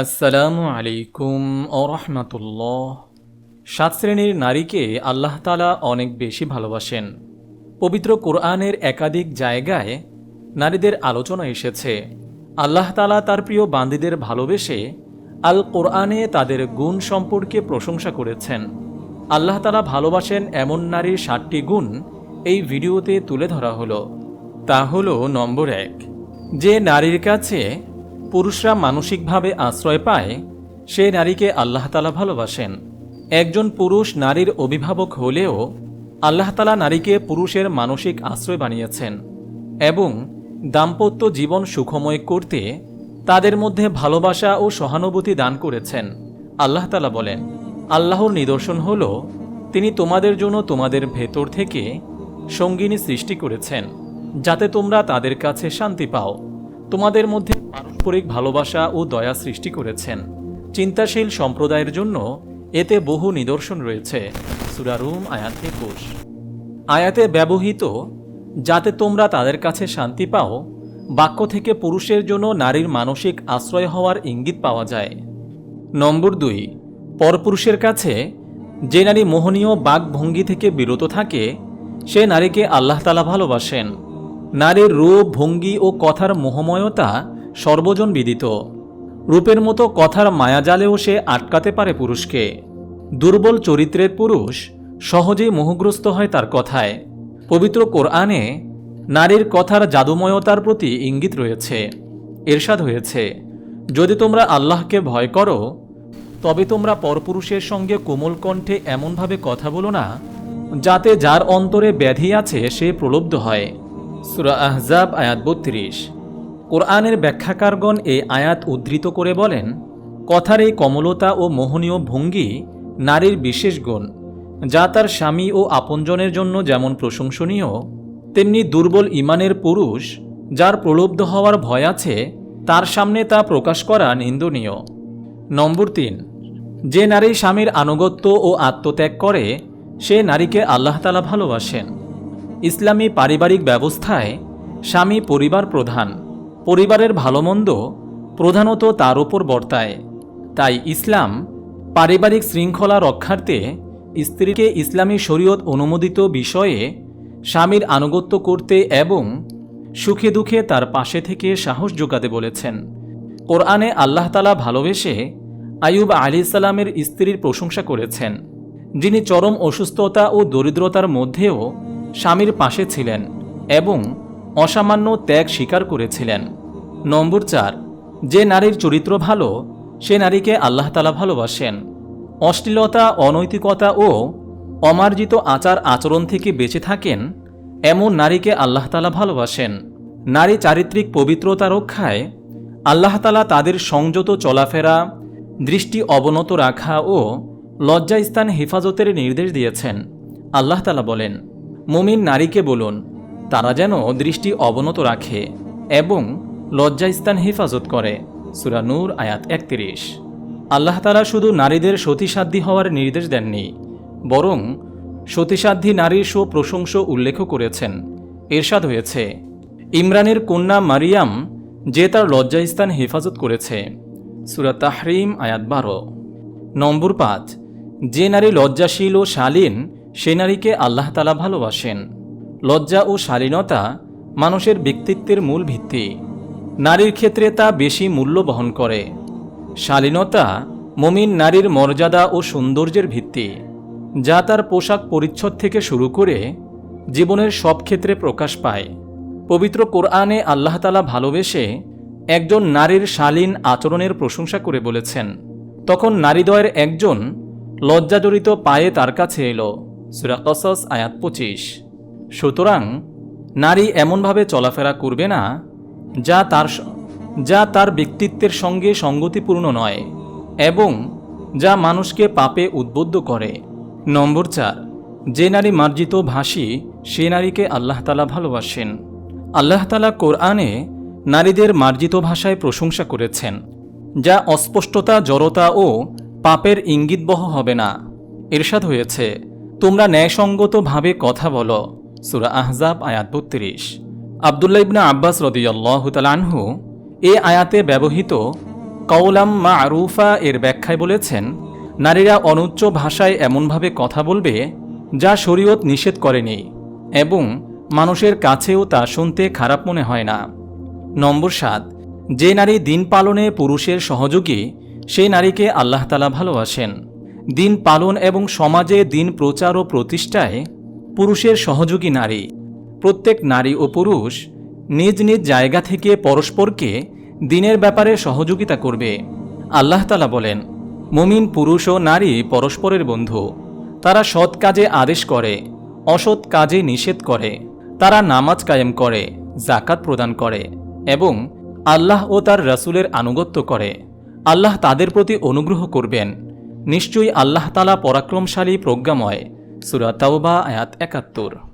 আসসালামু আলাইকুম রহমতুল্লাহ। সাত শ্রেণির নারীকে আল্লাহ তালা অনেক বেশি ভালোবাসেন। পবিত্র কোরআনের একাধিক জায়গায় নারীদের আলোচনা এসেছে। আল্লাহ তালা তার প্রিয় বান্দিদের ভালোবেসে আল কোরআনে তাদের গুণ সম্পর্কে প্রশংসা করেছেন। আল্লাহ তালা ভালোবাসেন এমন নারীর ষাটটি গুণ এই ভিডিওতে তুলে ধরা হলো। তা হলো নম্বর এক, যে নারীর কাছে পুরুষরা মানসিকভাবে আশ্রয় পায়, সে নারীকে আল্লাহ তালা ভালোবাসেন। একজন পুরুষ নারীর অভিভাবক হলেও আল্লাহ তালা নারীকে পুরুষের মানসিক আশ্রয় বানিয়েছেন এবং দাম্পত্য জীবন সুখময় করতে তাদের মধ্যে ভালোবাসা ও সহানুভূতি দান করেছেন, আল্লাহ তালা বলেন। আল্লাহর নিদর্শন হল, তিনি তোমাদের জন্য তোমাদের ভেতর থেকে সঙ্গিনী সৃষ্টি করেছেন, যাতে তোমরা তাদের কাছে শান্তি পাও। তোমাদের মধ্যে পারস্পরিক ভালোবাসা ও দয়া সৃষ্টি করেছেন। চিন্তাশীল সম্প্রদায়ের জন্য এতে বহু নিদর্শন রয়েছে। সুরারুম আয়াত একুশ। আয়াতে ব্যবহৃত, যাতে তোমরা তাদের কাছে শান্তি পাও, বাক্য থেকে পুরুষের জন্য নারীর মানসিক আশ্রয় হওয়ার ইঙ্গিত পাওয়া যায়। নম্বর দুই, পরপুরুষের কাছে যে নারী মোহনীয় বাকভঙ্গি থেকে বিরত থাকে, সে নারীকে আল্লাহ তালা ভালোবাসেন। নারীর রূপ, ভঙ্গি ও কথার মোহময়তা সর্বজন বিদিত। রূপের মতো কথার মায়াজালেও সে আটকাতে পারে পুরুষকে। দুর্বল চরিত্রের পুরুষ সহজেই মোহগ্রস্ত হয় তার কথায়। পবিত্র কোরআনে নারীর কথার জাদুময়তার প্রতি ইঙ্গিত রয়েছে। এরশাদ হয়েছে, যদি তোমরা আল্লাহকে ভয় করো, তবে তোমরা পরপুরুষের সঙ্গে কোমল কণ্ঠে এমনভাবে কথা বলো না, যাতে যার অন্তরে ব্যাধি আছে সে প্রলব্ধ হয়। সুরা আহজাব, আয়াত বত্রিশ। কোরআনের ব্যাখ্যাকারগণ এই আয়াত উদ্ধৃত করে বলেন, কথার এই কমলতা ও মোহনীয় ভঙ্গি নারীর বিশেষ গুণ, যা তার স্বামী ও আপনজনের জন্য যেমন প্রশংসনীয়, তেমনি দুর্বল ইমানের পুরুষ, যার প্রলব্ধ হওয়ার ভয় আছে, তার সামনে তা প্রকাশ করা নিন্দনীয়। নম্বর তিন, যে নারী স্বামীর আনুগত্য ও আত্মত্যাগ করে, সে নারীকে আল্লাহতালা ভালোবাসেন। ইসলামী পারিবারিক ব্যবস্থায় স্বামী পরিবার প্রধান। পরিবারের ভালোমন্দ প্রধানত তার উপর বর্তায়। তাই ইসলাম পারিবারিক শৃঙ্খলা রক্ষার্থে স্ত্রীকে ইসলামী শরীয়ত অনুমোদিত বিষয়ে স্বামীর আনুগত্য করতে এবং সুখে দুঃখে তার পাশে থেকে সাহস যোগাতে বলেছেন। কোরআনে আল্লাহতালা ভালোবেসে আয়ুব আলী সালামের স্ত্রীর প্রশংসা করেছেন। যিনি চরম অসুস্থতা ও দরিদ্রতার মধ্যেও স্বামীর পাশে ছিলেন এবং অসামান্য ত্যাগ স্বীকার করেছিলেন। নম্বর চার, যে নারীর চরিত্র ভালো, সে নারীকে আল্লাহ তালা ভালোবাসেন। অশ্লীলতা, অনৈতিকতা ও অমার্জিত আচার আচরণ থেকে বেঁচে থাকেন, এমন নারীকে আল্লাহ তালা ভালোবাসেন। নারী চারিত্রিক পবিত্রতা রক্ষায় আল্লাহ তালা তাদের সংযত চলাফেরা, দৃষ্টি অবনত রাখা ও লজ্জাস্থান হেফাজতের নির্দেশ দিয়েছেন, আল্লাহ তালা বলেন। মুমিন নারীকে বলুন, তারা যেন দৃষ্টি অবনত রাখে এবং লজ্জাস্থান হেফাজত করে। সুরা নূর, আয়াত একত্রিশ। আল্লাহ তালা শুধু নারীদের সতীসাধ্যী হওয়ার নির্দেশ দেননি, বরং সতীসাধ্যী নারীর সুপ্রশংস উল্লেখ করেছেন। এরশাদ হয়েছে, ইমরানের কন্যা মারিয়াম যে তার লজ্জাস্থান হেফাজত করেছে। সুরা তাহরিম, আয়াত বারো। নম্বর পাঁচ, যে নারী লজ্জাশীল ও শালীন সে নারীকে আল্লাহ তালা ভালোবাসেন। লজ্জা ও শালীনতা মানুষের ব্যক্তিত্বের মূল ভিত্তি। নারীর ক্ষেত্রে তা বেশি মূল্য বহন করে। শালীনতা মমিন নারীর মর্যাদা ও সৌন্দর্যের ভিত্তি, যা তার পোশাক পরিচ্ছদ থেকে শুরু করে জীবনের সব ক্ষেত্রে প্রকাশ পায়। পবিত্র কোরআনে আল্লাহতালা ভালোবেসে একজন নারীর শালীন আচরণের প্রশংসা করে বলেছেন, তখন নারীদয়ের একজন লজ্জাজড়িত পায়ে তার কাছে এলো। সুরাকসস আয়াত পঁচিশ। সুতরাং, নারী এমনভাবে চলাফেরা করবে না, যা তার যা তার ব্যক্তিত্বের সঙ্গে সঙ্গতিপূর্ণ নয় এবং যা মানুষকে পাপে উদ্বুদ্ধ করে। নম্বর চার, যে নারী মার্জিত ভাষী, সে নারীকে আল্লাহতালা ভালোবাসেন। আল্লাহতালা কোরআনে নারীদের মার্জিত ভাষায় প্রশংসা করেছেন, যা অস্পষ্টতা, জড়তা ও পাপের ইঙ্গিতবহ হবে না। এরশাদ হয়েছে তোমরা ন্যায়সঙ্গতভাবে কথা বলো। সুরা আহজাব, আয়াত বত্রিশ। আবদুল্লাহ ইবনা আব্বাস রদিয়াল্লাহ তালানহু এ আয়াতে ব্যবহৃত কৌলাম মা আরুফা এর ব্যাখ্যায় বলেছেন, নারীরা অনুচ্চ ভাষায় এমনভাবে কথা বলবে যা শরীয়ত নিষেধ করেনি এবং মানুষের কাছেও তা শুনতে খারাপ মনে হয় না। নম্বর সাত, যে নারী দিন পালনে পুরুষের সহযোগী সেই নারীকে আল্লাহতালা ভালোবাসেন। দিন পালন এবং সমাজে দিন প্রচার ও প্রতিষ্ঠায় পুরুষের সহযোগী নারী। প্রত্যেক নারী ও পুরুষ নিজ নিজ জায়গা থেকে পরস্পরকে দিনের ব্যাপারে সহযোগিতা করবে। আল্লাহ তালা বলেন, মুমিন পুরুষ ও নারী পরস্পরের বন্ধু। তারা সৎ কাজে আদেশ করে, অসৎ কাজে নিষেধ করে। তারা নামাজ কায়েম করে জাকাত প্রদান করে এবং আল্লাহ ও তার রাসূলের আনুগত্য করে। আল্লাহ তাদের প্রতি অনুগ্রহ করবেন। নিশ্চয়ই আল্লাহতালা পরাক্রমশালী প্রজ্ঞাময়। সুরা তাওবা আয়াত একাত্তর।